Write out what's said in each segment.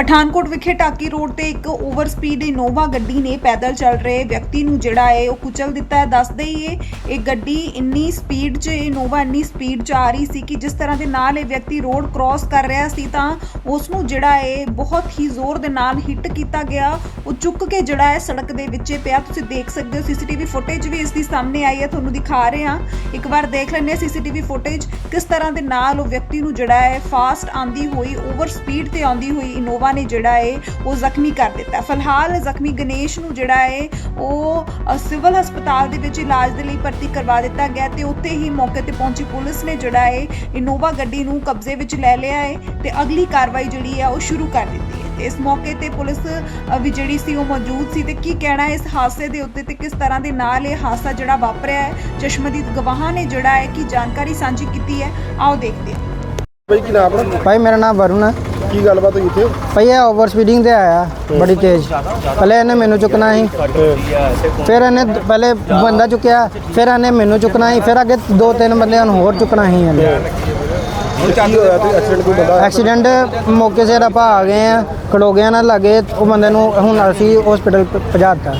ਪਠਾਨਕੋਟ ਵਿਖੇ ਟਾਕੀ ਰੋਡ ਤੇ ਇੱਕ ਓਵਰ ਸਪੀਡ ਇਨੋਵਾ ਗੱਡੀ ਨੇ ਪੈਦਲ ਚੱਲ ਰਹੇ ਵਿਅਕਤੀ ਨੂੰ ਜਿਹੜਾ ਹੈ ਉਹ ਕੁਚਲ ਦਿੱਤਾ ਹੈ। ਦੱਸ ਹੀ ਇਹ ਗੱਡੀ ਇੰਨੀ ਸਪੀਡ 'ਚ, ਇਨੋਵਾ ਇੰਨੀ ਸਪੀਡ 'ਚ ਆ ਰਹੀ ਸੀ ਕਿ ਜਿਸ ਤਰ੍ਹਾਂ ਦੇ ਨਾਲ ਇਹ ਵਿਅਕਤੀ ਰੋਡ ਕ੍ਰਾਸ ਕਰ ਰਿਹਾ ਸੀ ਤਾਂ ਉਸ ਨੂੰ ਜਿਹੜਾ ਹੈ ਬਹੁਤ ਹੀ ਜ਼ੋਰ ਦੇ ਨਾਲ ਹਿੱਟ ਕੀਤਾ ਗਿਆ। ਉਹ ਚੁੱਕ ਕੇ ਜਿਹੜਾ ਹੈ ਸੜਕ ਦੇ ਵਿੱਚ ਪਿਆ। ਤੁਸੀਂ ਦੇਖ ਸਕਦੇ ਹੋ ਸੀਸੀਟੀਵੀ ਫੁਟੇਜ ਵੀ ਇਸ ਦੀ ਸਾਹਮਣੇ ਆਈ ਹੈ। ਤੁਹਾਨੂੰ ਦਿਖਾ ਰਹੇ ਹਾਂ। ਇੱਕ ਵਾਰ ਦੇਖ ਲੈਂਦੇ ਹਾਂ ਸੀਸੀਟੀਵੀ ਫੁਟੇਜ ਕਿਸ ਤਰ੍ਹਾਂ ਦੇ ਨਾਲ ਉਹ ਵਿਅਕਤੀ ਨੂੰ ਜਿਹੜਾ ਹੈ ਫਾਸਟ ਆਂਦੀ ਹੋਈ, ਓਵਰ ਸਪੀਡ ਤੇ ਆਂਦੀ ਹੋਈ ਇਨੋਵਾ ਨੇ ਜਿਹੜਾ ਹੈ ਉਹ ਜ਼ਖਮੀ ਕਰ ਦਿੱਤਾ। ਫਿਲਹਾਲ ਜ਼ਖਮੀ ਗਣੇਸ਼ ਨੂੰ ਜਿਹੜਾ ਹੈ ਉਹ ਸਿਵਲ ਹਸਪਤਾਲ ਦੇ ਵਿੱਚ ਇਲਾਜ ਦੇ ਲਈ ਭਰਤੀ ਕਰਵਾ ਦਿੱਤਾ ਗਿਆ ਤੇ ਉੱਥੇ ਹੀ ਮੌਕੇ ਤੇ ਪਹੁੰਚੀ ਪੁਲਿਸ ਨੇ ਜਿਹੜਾ ਹੈ ਇਨੋਵਾ ਗੱਡੀ ਨੂੰ ਕਬਜ਼ੇ ਵਿੱਚ ਲੈ ਲਿਆ ਹੈ ਤੇ ਅਗਲੀ ਕਾਰਵਾਈ ਜਿਹੜੀ ਹੈ ਉਹ ਸ਼ੁਰੂ ਕਰ ਦਿੱਤੀ ਹੈ ਤੇ ਇਸ ਮੌਕੇ ਤੇ ਪੁਲਿਸ ਵੀ ਜਿਹੜੀ ਸੀ ਉਹ ਮੌਜੂਦ ਸੀ ਤੇ ਕੀ ਕਹਿਣਾ ਹੈ ਇਸ ਹਾਦਸੇ ਦੇ ਉੱਤੇ ਤੇ ਕਿਸ ਤਰ੍ਹਾਂ ਦੇ ਨਾਲ ਇਹ ਹਾਦਸਾ ਜਿਹੜਾ ਵਾਪਰਿਆ ਹੈ ਚਸ਼ਮਦੀਦ ਗਵਾਹਾਂ ਨੇ ਜਿਹੜਾ ਹੈ ਕਿ ਜਾਣਕਾਰੀ ਸਾਂਝੀ ਕੀਤੀ ਹੈ ਆਓ ਦੇਖਦੇ ਹਾਂ। ਭਾਈ ਕੀ ਨਾਮ ਆਪਣਾ? ਭਾਈ ਮੇਰਾ ਨਾਮ ਵਰੁਣ ਹੈ। ਕੀ ਗੱਲਬਾਤ ਹੋਈ ਇੱਥੇ? ਭਾਈ ਇਹ ਓਵਰ ਸਪੀਡਿੰਗ ਤੇ ਆਇਆ ਬੜੀ ਤੇਜ਼। ਪਹਿਲੇ ਇਹਨੇ ਮੈਨੂੰ ਚੁੱਕਣਾ ਸੀ। ਫਿਰ ਇਹਨੇ ਪਹਿਲੇ ਬੰਦਾ ਚੁੱਕਿਆ ਫਿਰ ਇਹਨੇ ਮੈਨੂੰ ਚੁੱਕਣਾ ਸੀ। ਫਿਰ ਅੱਗੇ ਦੋ ਤਿੰਨ ਬੰਦਿਆਂ ਨੂੰ ਹੋਰ ਚੁੱਕਣਾ ਸੀ ਇਹਨੇ। ਕੀ ਹੋਇਆ ਤੇ ਐਕਸੀਡੈਂਟ ਕੋਈ ਬੰਦਾ? ਐਕਸੀਡੈਂਟ ਮੌਕੇ ਸਿਰ ਆਪਾਂ ਆ ਗਏ ਆ ਖੜੋ ਗਏ ਨਾ ਲੱਗੇ ਉਹ ਬੰਦੇ ਨੂੰ ਹੁਣ ਅਸੀਂ ਹਸਪੀਟਲ ਪਹੁੰਚਾ ਦਿੱਤਾ।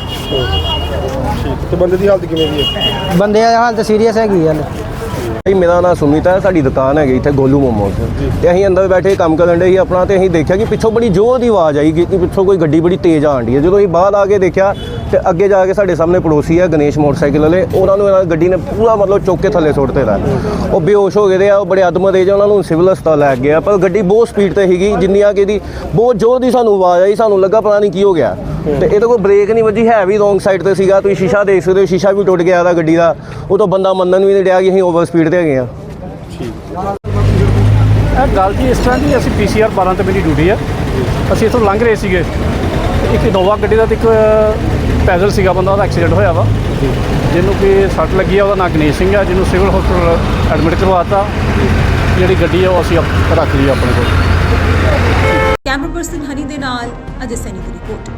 ਤੇ ਬੰਦੇ ਦੀ ਹਾਲਤ ਕਿਵੇਂ ਦੀ ਹੈ? ਬੰਦੇ ਦੀ ਹਾਲਤ ਸੀਰੀਅਸ ਹੈਗੀ ਹਲੇ। ਭਾਈ ਮੇਰਾ ਨਾਮ ਸੁਮਿਤ ਹੈ ਸਾਡੀ ਦੁਕਾਨ ਹੈਗੀ ਇੱਥੇ ਗੋਲੂ ਮੋਮੋਸ ਤੇ ਅਸੀਂ ਅੰਦਰ ਬੈਠੇ ਕੰਮ ਕਰਨ ਦੇ ਸੀ ਆਪਣਾ ਤੇ ਅਸੀਂ ਦੇਖਿਆ ਕਿ ਪਿੱਛੋਂ ਬੜੀ ਜ਼ੋਰ ਦੀ ਆਵਾਜ਼ ਆਈ ਕਿ ਪਿੱਛੋਂ ਕੋਈ ਗੱਡੀ ਬੜੀ ਤੇਜ਼ ਆਣ ਡਈ ਹੈ। ਜਦੋਂ ਅਸੀਂ ਬਾਹਰ ਆ ਕੇ ਦੇਖਿਆ ਤੇ ਅੱਗੇ ਜਾ ਕੇ ਸਾਡੇ ਸਾਹਮਣੇ ਪੜੋਸੀ ਆ ਗਣੇਸ਼ ਮੋਟਰਸਾਈਕਲ ਵਾਲੇ, ਉਹਨਾਂ ਨੂੰ ਇਹਨਾਂ ਗੱਡੀ ਨੇ ਪੂਰਾ ਮਤਲਬ ਚੁੱਕ ਕੇ ਥੱਲੇ ਸੁੱਟ ਦਿੱਤਾ। ਉਹ ਬੇਹੋਸ਼ ਹੋ ਗਏ ਦੇ ਆ, ਉਹ ਬੜੇ ਅਦਮ ਦੇ ਉਹਨਾਂ ਨੂੰ ਸਿਵਲ ਹਸਪਤਾਲ ਲੈ ਕੇ ਆ ਪਰ ਗੱਡੀ ਬਹੁਤ ਸਪੀਡ ਤੇ ਸੀਗੀ, ਜਿੰਨੀ ਆ ਕੇ ਇਹਦੀ ਬਹੁਤ ਜ਼ੋਰ ਦੀ ਸਾਨੂੰ ਆਵਾਜ਼ ਆਈ, ਸਾਨੂੰ ਲੱਗਾ ਪਤਾ ਨਹੀਂ ਕੀ ਹੋ ਗਿਆ। ਤੇ ਇਹਦੇ ਕੋਲ ਬ੍ਰੇਕ ਨਹੀਂ ਵੱਜੀ, ਹੈ ਵੀ ਰੋਂਗ ਸਾਈਡ ਤੇ ਸੀਗਾ, ਤੁਸੀਂ ਸ਼ੀਸ਼ਾ ਦੇਖ ਸਕਦੇ ਹੋ, ਸ਼ੀਸ਼ਾ ਵੀ ਟੁੱਟ ਗਿਆ ਇਹਦਾ ਗੱਡੀ ਦਾ। ਉਹ ਤੋਂ ਬੰਦਾ ਮੰਨਣ ਵੀ ਨਹੀਂ ਡਿਆ ਕਿ ਅਸੀਂ ਓਵਰ ਸਪੀਡ ਤੇ ਹੈਗੇ ਆ। ਇਹ ਗੱਲ ਜੀ ਇਸ ਤਰ੍ਹਾਂ ਦੀ, ਅਸੀਂ ਪੀਸੀਆਰ 12 ਤੇ ਮੇਰੀ ਡਿਊਟੀ ਆ। ਅਸੀਂ ਇੱਥੋਂ ਲੰਘ ਰਹੇ ਸੀਗੇ। ਇੱਕ ਇਨੋਵਾ ਗੱਡੀ ਦਾ ਤੇ ਇੱਕ ਪੈਦਲ ਸੀਗਾ ਬੰਦਾ ਉਹਦਾ ਐਕਸੀਡੈਂਟ ਹੋਇਆ ਵਾ। ਜਿਹਨੂੰ ਕਿ ਸੱਟ ਲੱਗੀ ਆ ਉਹਦਾ ਨਾਂ ਗਣੇਸ਼ ਸਿੰਘ ਆ ਜਿਹਨੂੰ ਸਿਵਲ ਹਸਪਤਾਲ ਐਡਮਿਟ ਕਰਵਾਤਾ। ਜਿਹੜੀ ਗੱਡੀ ਆ ਉਹ ਅਸੀਂ ਰੱਖ ਲਈ ਆਪਣੇ ਕੋਲ। ਕੈਮਰਾ ਪਰਸਨ ਹਨੀ ਦੇ ਨਾਲ ਅਜੇ ਸੈਨੀ ਦੀ ਰਿਪੋਰਟ।